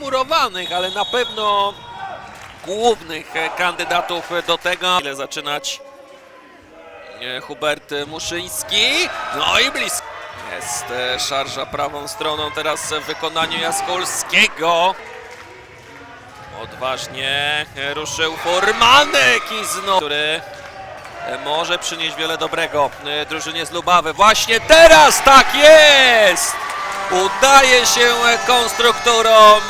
murowanych, ale na pewno głównych e, kandydatów do tego. Ile zaczynać e, Hubert Muszyński. No i blisko. Jest e, szarża prawą stroną teraz w wykonaniu Jaskolskiego. Odważnie ruszył Formanek i znów, który może przynieść wiele dobrego drużynie z Lubawy. Właśnie teraz tak jest! Udaje się konstruktorom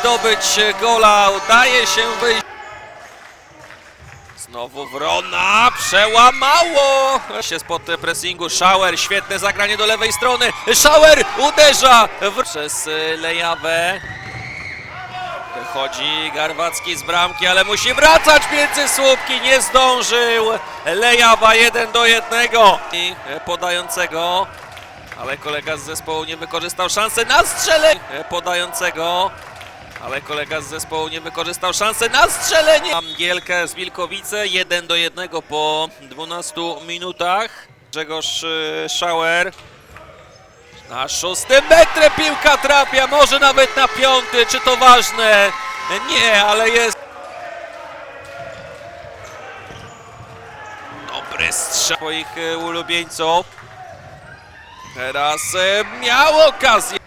zdobyć gola, udaje się wyjść. Znowu Wrona, przełamało się spod pressingu, Schauer, świetne zagranie do lewej strony, Schauer uderza w... przez Lejawę. Wychodzi Garwacki z bramki, ale musi wracać między słupki, nie zdążył. Lejawa 1 do 1 i podającego, ale kolega z zespołu nie wykorzystał szansy na strzelenie podającego. Ale kolega z zespołu nie wykorzystał szansy na strzelenie. Angielkę z Wilkowice 1 do 1 po 12 minutach. Grzegorz e, Schauer na szóstym metrze piłka trafia, może nawet na piąty, czy to ważne? Nie, ale jest. Dobry strzał swoich e, ulubieńców. Teraz e, miał okazję.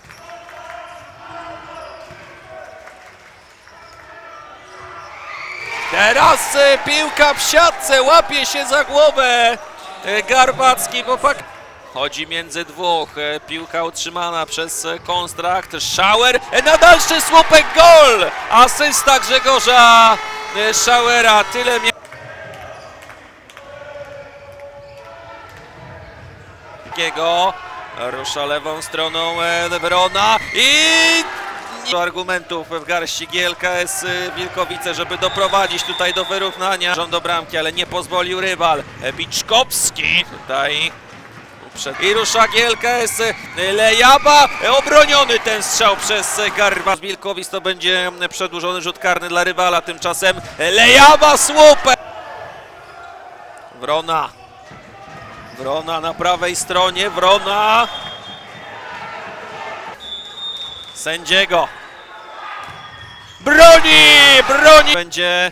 Teraz e, piłka w siatce, łapie się za głowę e, Garbacki, bo fakt... Chodzi między dwóch, piłka utrzymana przez Konstrakt, Schauer, na dalszy słupek gol! Asysta Grzegorza Schauera, tyle mia... Takiego. Rusza lewą stroną e, Wrona i argumentów w garści GLKS y, Wilkowice, żeby doprowadzić tutaj do wyrównania. Rząd do bramki, ale nie pozwolił rywal. E, Biczkowski tutaj. I rusza GLKS y, Lejaba. E, Obroniony ten strzał przez Garba. Wilkowic to będzie przedłużony rzut karny dla rywala. Tymczasem Lejaba słupek. Wrona. Wrona na prawej stronie. Wrona. Sędziego. Broni! Broni! Będzie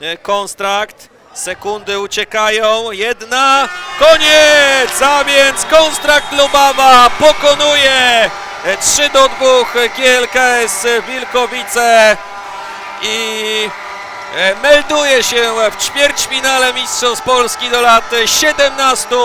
e, konstrakt. Sekundy uciekają. Jedna. Koniec! A więc konstrakt Lubawa pokonuje e, 3 do 2 GLKS Wilkowice i e, melduje się w ćwierćfinale Mistrzostw Polski do lat 17